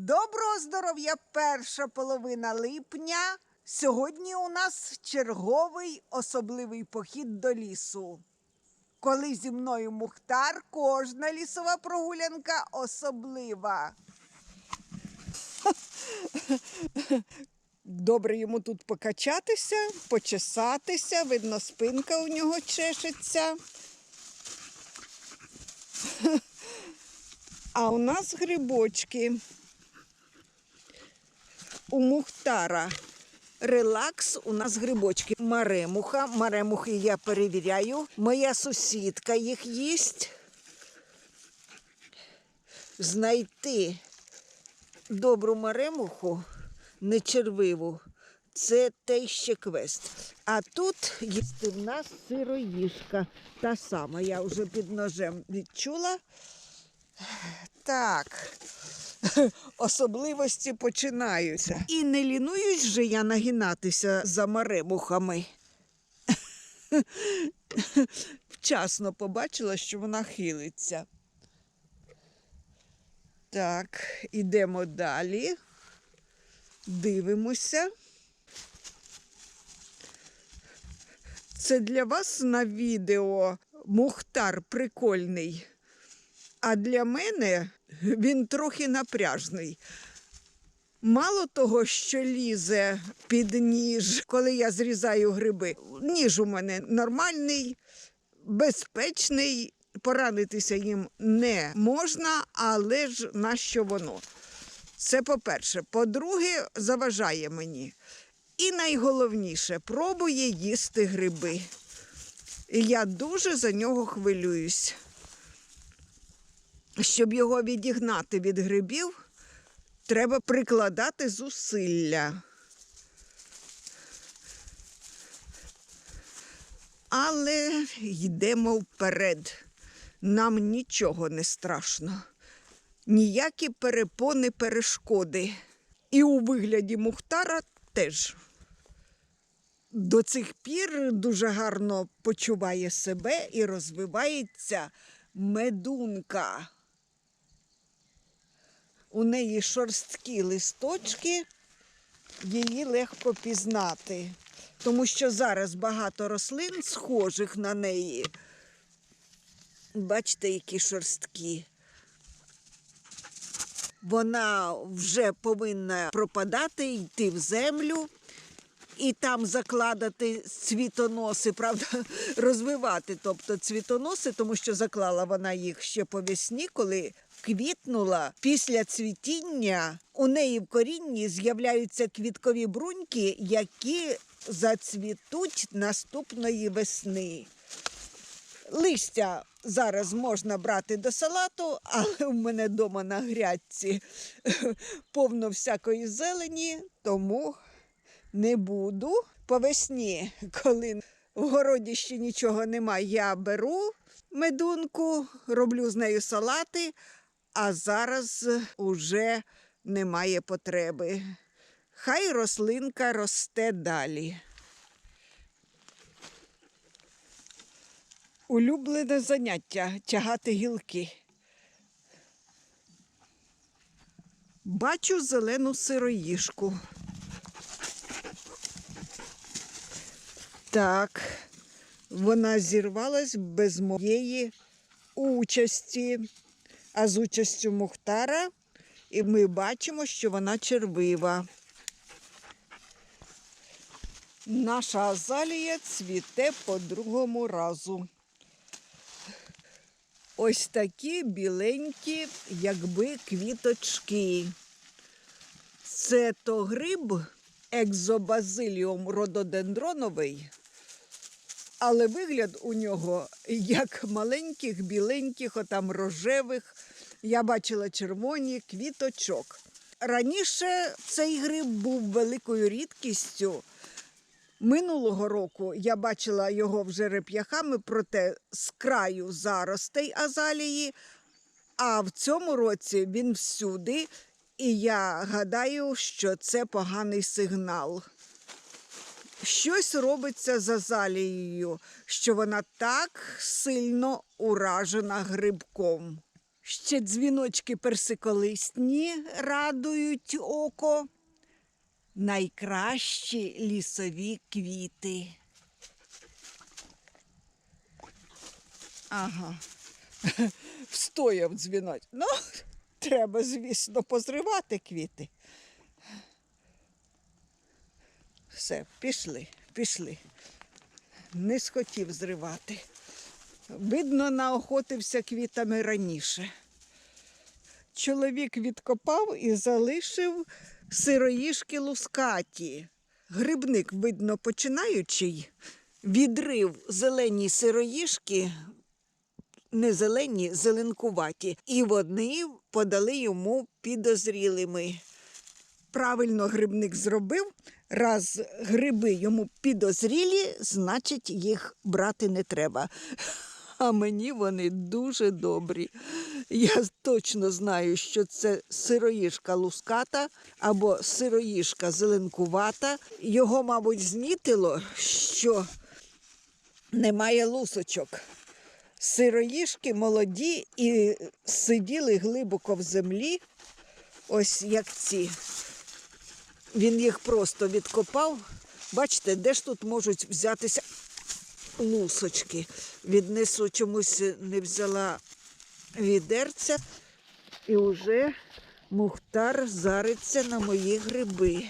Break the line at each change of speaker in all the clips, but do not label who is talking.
Доброго здоров'я, перша половина липня. Сьогодні у нас черговий особливий похід до лісу. Коли зі мною Мухтар, кожна лісова прогулянка особлива. Добре йому тут покачатися, почесатися, видно, спинка у нього чешеться. А у нас грибочки. У Мухтара. Релакс, у нас грибочки. Маремуха. Маремухи я перевіряю. Моя сусідка їх їсть. Знайти добру маремуху, не червиву. Це те ще квест. А тут є в нас сироїжка. Та сама, я вже під ножем відчула. Так, особливості починаються. І не лінуюсь же я нагинатися за маремухами. Вчасно побачила, що вона хилиться. Так, ідемо далі. Дивимося. Це для вас на відео Мухтар прикольний. А для мене він трохи напряжний. Мало того, що лізе під ніж, коли я зрізаю гриби. Ніж у мене нормальний, безпечний, поранитися їм не можна, але ж на що воно? Це по-перше. По-друге, заважає мені. І найголовніше, пробує їсти гриби. Я дуже за нього хвилююсь. Щоб його відігнати від грибів, треба прикладати зусилля. Але йдемо вперед. Нам нічого не страшно. Ніякі перепони, перешкоди. І у вигляді Мухтара теж. До цих пір дуже гарно почуває себе і розвивається медунка. У неї шорсткі листочки, її легко пізнати, тому що зараз багато рослин, схожих на неї. Бачите, які шорсткі. Вона вже повинна пропадати, йти в землю і там закладати цвітоноси, правда, розвивати, тобто цвітоноси, тому що заклала вона їх ще по весні, коли квітнула. Після цвітіння у неї в корінні з'являються квіткові бруньки, які зацвітуть наступної весни. Листя зараз можна брати до салату, але в мене вдома на грядці повно всякої зелені, тому не буду. По весні, коли в городі ще нічого немає, я беру медунку, роблю з нею салати, а зараз уже немає потреби. Хай рослинка росте далі. Улюблене заняття тягати гілки. Бачу зелену сироїжку. Так, вона зірвалась без моєї участі, а з участю Мухтара, і ми бачимо, що вона червива. Наша азалія цвіте по другому разу. Ось такі біленькі, якби квіточки. Це то гриб екзобазиліум рододендроновий, але вигляд у нього як маленьких, біленьких, отам рожевих. Я бачила червоні квіточок. Раніше цей гриб був великою рідкістю. Минулого року я бачила його вже реп'яхами, проте з краю заростей азалії, а в цьому році він всюди, і я гадаю, що це поганий сигнал. Щось робиться з азалією, що вона так сильно уражена грибком. Ще дзвіночки персиколисні радують око. Найкращі лісові квіти. Ага. Встояв дзвіночок. Ну, треба, звісно, позривати квіти. Все, пішли, пішли. Не схотів зривати. Видно, наохотився квітами раніше. Чоловік відкопав і залишив сироїшки лускаті. Грибник, видно, починаючий, відрив зелені сироїшки, не зелені, зеленкуваті, і вони подали йому підозрілими. Правильно грибник зробив. Раз гриби йому підозрілі, значить їх брати не треба. А мені вони дуже добрі. Я точно знаю, що це сироїшка луската або сироїшка зеленкувата. Його, мабуть, знітило, що немає лусочок. Сироїшки молоді і сиділи глибоко в землі, ось як ці. Він їх просто відкопав. Бачите, де ж тут можуть взятися лусочки. Віднесу чомусь не взяла відерця, і вже Мухтар зариться на мої гриби.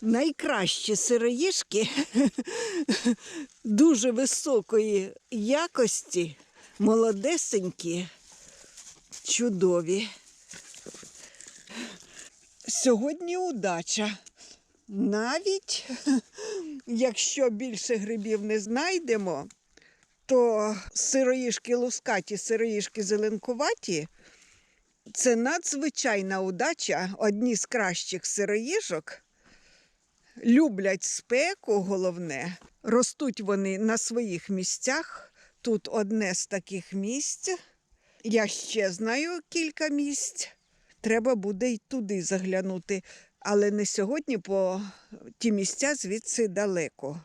Найкращі сироїшки дуже високої якості, молодесенькі, чудові. Сьогодні удача. Навіть якщо більше грибів не знайдемо, то сироїшки лускаті, сироїшки зеленкуваті це надзвичайна удача, одні з кращих сироїжок. Люблять спеку, головне. Ростуть вони на своїх місцях. Тут одне з таких місць. Я ще знаю кілька місць. Треба буде й туди заглянути, але не сьогодні, бо ті місця звідси далеко.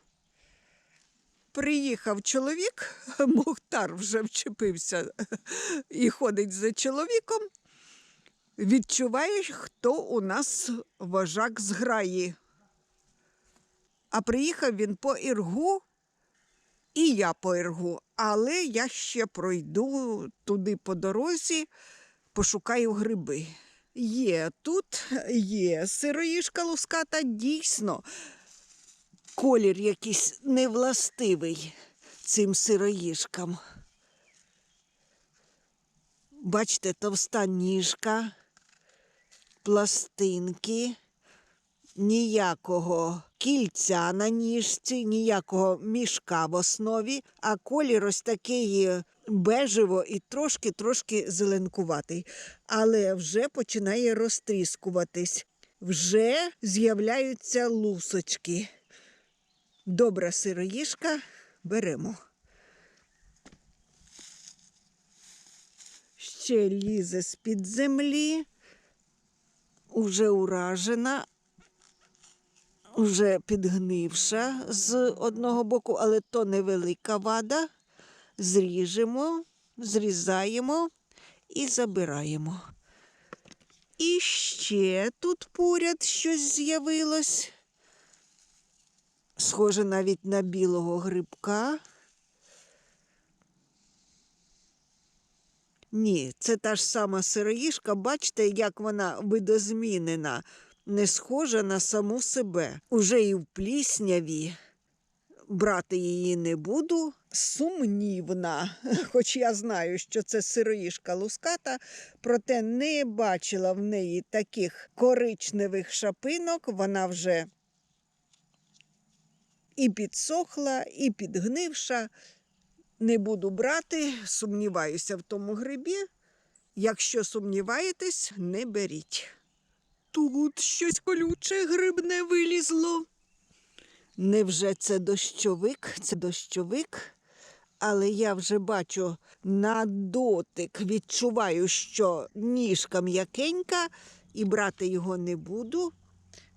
Приїхав чоловік, Мухтар вже вчепився і ходить за чоловіком. Відчуває, хто у нас вожак зграї. А приїхав він по іргу, і я по іргу. Але я ще пройду туди по дорозі, пошукаю гриби. Є тут, є сироїшка луската, дійсно. Колір якийсь невластивий цим сироїшкам. Бачите, товста ніжка, пластинки, ніякого кільця на ніжці, ніякого мішка в основі, а колір ось такий бежево і трошки-трошки зеленкуватий. Але вже починає розтріскуватись. Вже з'являються лусочки. Добра сироїшка беремо. Ще лізе з-під землі, уже уражена, вже підгнивша з одного боку, але то невелика вада. Зріжемо, зрізаємо і забираємо. І ще тут поряд щось з'явилось. Схоже навіть на білого грибка. Ні, це та ж сама сироїшка, бачите, як вона видозмінена, не схожа на саму себе. Уже і в плісняві. Брати її не буду. Сумнівна, хоч я знаю, що це сироїшка луската, проте не бачила в неї таких коричневих шапинок. Вона вже і підсохла, і підгнивша. Не буду брати, сумніваюся в тому грибі. Якщо сумніваєтесь, не беріть. Тут щось колюче грибне вилізло. Невже це дощовик? Це дощовик, але я вже бачу на дотик, відчуваю, що ніжка м'якенька, і брати його не буду.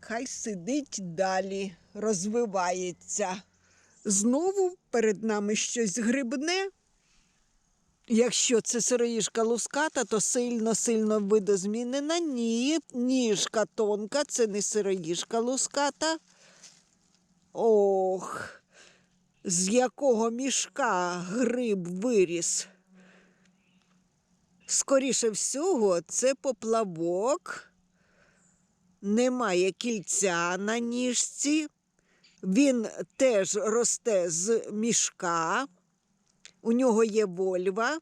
Хай сидить далі, розвивається. Знову перед нами щось грибне. Якщо це сироїжка луската, то сильно-сильно видозмінена. Ні, ніжка тонка, це не сироїжка луската. Ох, з якого мішка гриб виріс. Скоріше всього, це поплавок. Немає кільця на ніжці. Він теж росте з мішка. У нього є вольва.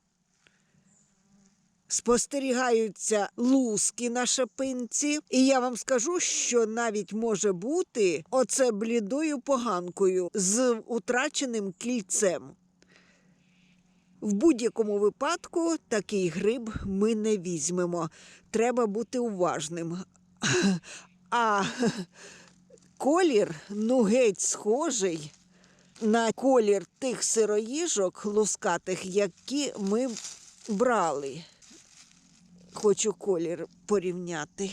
Спостерігаються луски на шапинці. І я вам скажу, що навіть може бути оце блідою поганкою з утраченим кільцем. В будь-якому випадку такий гриб ми не візьмемо. Треба бути уважним. А колір ну геть схожий на колір тих сироїжок лускатих, які ми брали. Хочу колір порівняти.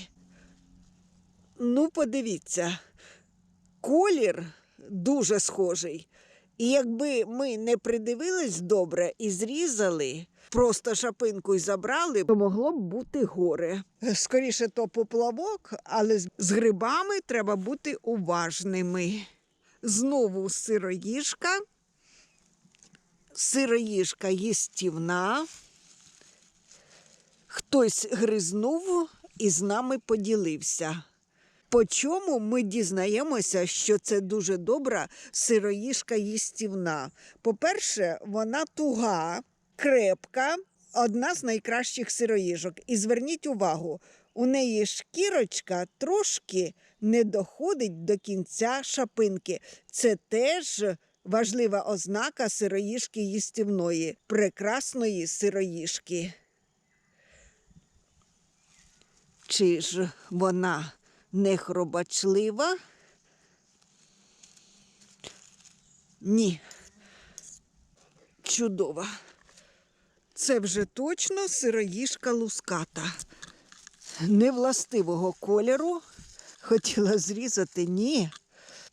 Ну, подивіться, колір дуже схожий. І якби ми не придивились добре і зрізали, просто шапинку й забрали, то могло б бути горе. Скоріше, то поплавок, але з- грибами треба бути уважними. Знову сироїжка. Сироїжка їстівна. Хтось гризнув і з нами поділився. По чому ми дізнаємося, що це дуже добра сироїжка їстівна. По-перше, вона туга, крепка, одна з найкращих сироїжок. І зверніть увагу, у неї шкірочка трошки не доходить до кінця шапинки. Це теж важлива ознака сироїжки їстівної, прекрасної сироїжки. Чи ж вона не хробачлива? Ні. Чудова. Це вже точно сироїжка луската. Невластивого кольору. Хотіла зрізати, ні.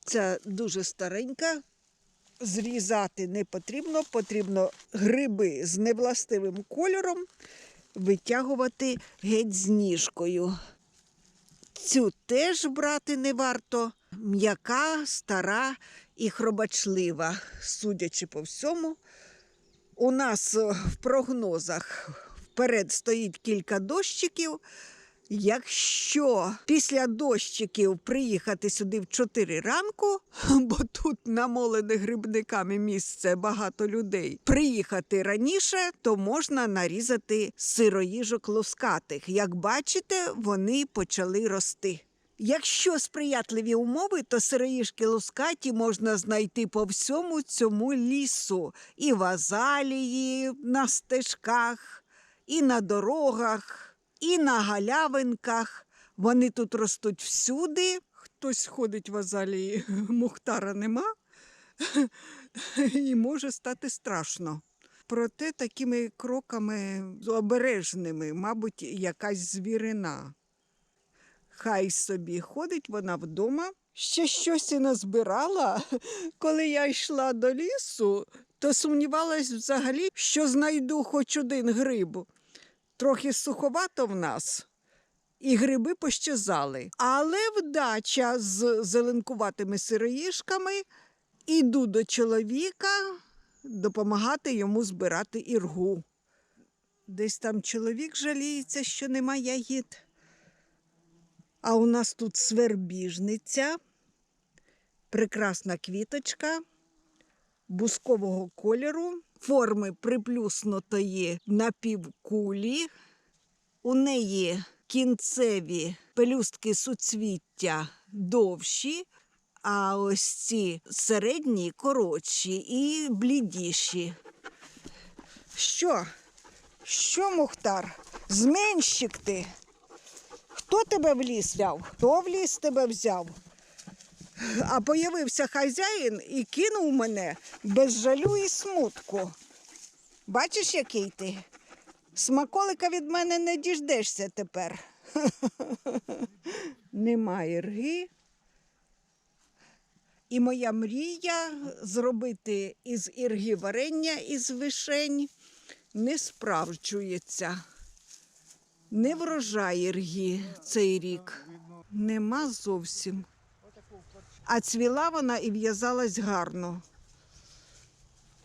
Ця дуже старенька. Зрізати не потрібно, потрібно гриби з невластивим кольором витягувати геть з ніжкою. Цю теж брати не варто. М'яка, стара і хробачлива. Судячи по всьому, у нас в прогнозах вперед стоїть кілька дощиків. Якщо після дощиків приїхати сюди в 4 ранку, бо тут намолене грибниками місце багато людей, приїхати раніше, то можна нарізати сироїжок лускатих. Як бачите, вони почали рости. Якщо сприятливі умови, то сироїжки лускаті можна знайти по всьому цьому лісу. І в азалії на стежках, і на дорогах, і на галявинках. Вони тут ростуть всюди. Хтось ходить в азалії, мухтара нема, і може стати страшно. Проте такими кроками обережними, мабуть, якась звірина. Хай собі ходить вона вдома. Ще щось і назбирала. Коли я йшла до лісу, то сумнівалась взагалі, що знайду хоч один гриб. Трохи суховато в нас, і гриби пощазали. Але вдача з зеленкуватими сироїшками іду до чоловіка допомагати йому збирати іргу. Десь там чоловік жаліється, що нема ягід. А у нас тут свербіжниця, прекрасна квіточка бускового кольору, форми приплюснутої напівкулі. У неї кінцеві пелюстки суцвіття довші, а ось ці середні коротші і блідіші. Що? Що, Мухтар? Зменщик ти? Хто тебе в ліс взяв? Хто в ліс тебе взяв? А появився хазяїн і кинув мене без жалю і смутку. Бачиш, який ти? Смаколика від мене не діждешся тепер. Немає ірги. І моя мрія зробити із ірги варення із вишень не справджується. Не врожає ргі цей рік. Нема зовсім. А цвіла вона і в'язалась гарно.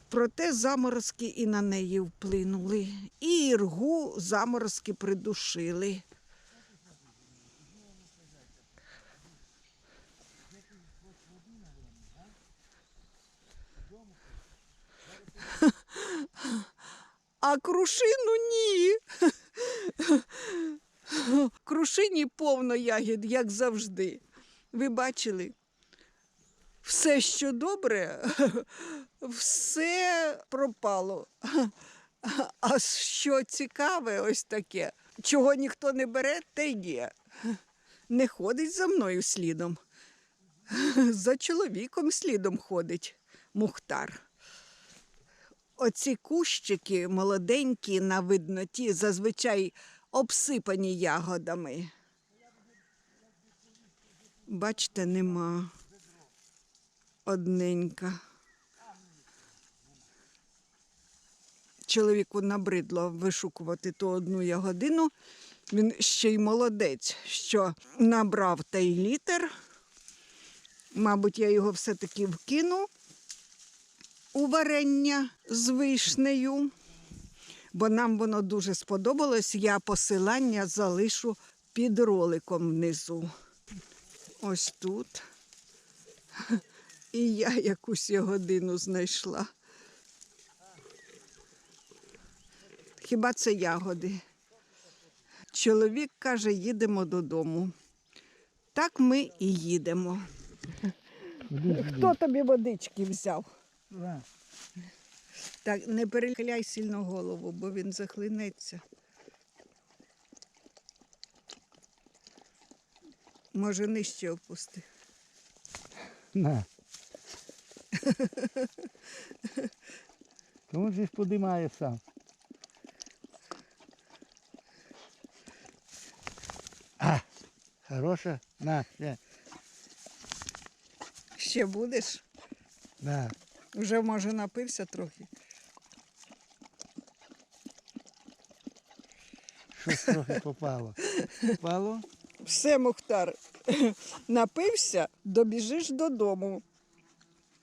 Проте заморозки і на неї вплинули. І іргу заморозки придушили. А крушину ні. Крушині повно ягід, як завжди. Ви бачили? Все, що добре, все пропало. А що цікаве, ось таке, чого ніхто не бере, те є. Не ходить за мною слідом. За чоловіком слідом ходить Мухтар. Оці кущики молоденькі на видноті, зазвичай обсипані ягодами. Бачите, нема. Одненька. Чоловіку набридло вишукувати ту одну ягодину. Він ще й молодець, що набрав той літер. Мабуть, я його все-таки вкину у варення з вишнею, бо нам воно дуже сподобалось. Я посилання залишу під роликом внизу. Ось тут. І я якусь ягодину знайшла. Хіба це ягоди? Чоловік каже, їдемо додому. Так ми і їдемо. Хто тобі водички взяв? Так, не перехиляй сильно голову, бо він захлинеться. Може, нижче опусти.
На. Тому ж подимає сам. А, хороша? На, ще.
Ще будеш?
На.
Вже, може, напився трохи.
Щось трохи попало. Попало?
Все, Мухтар, напився, добіжиш додому.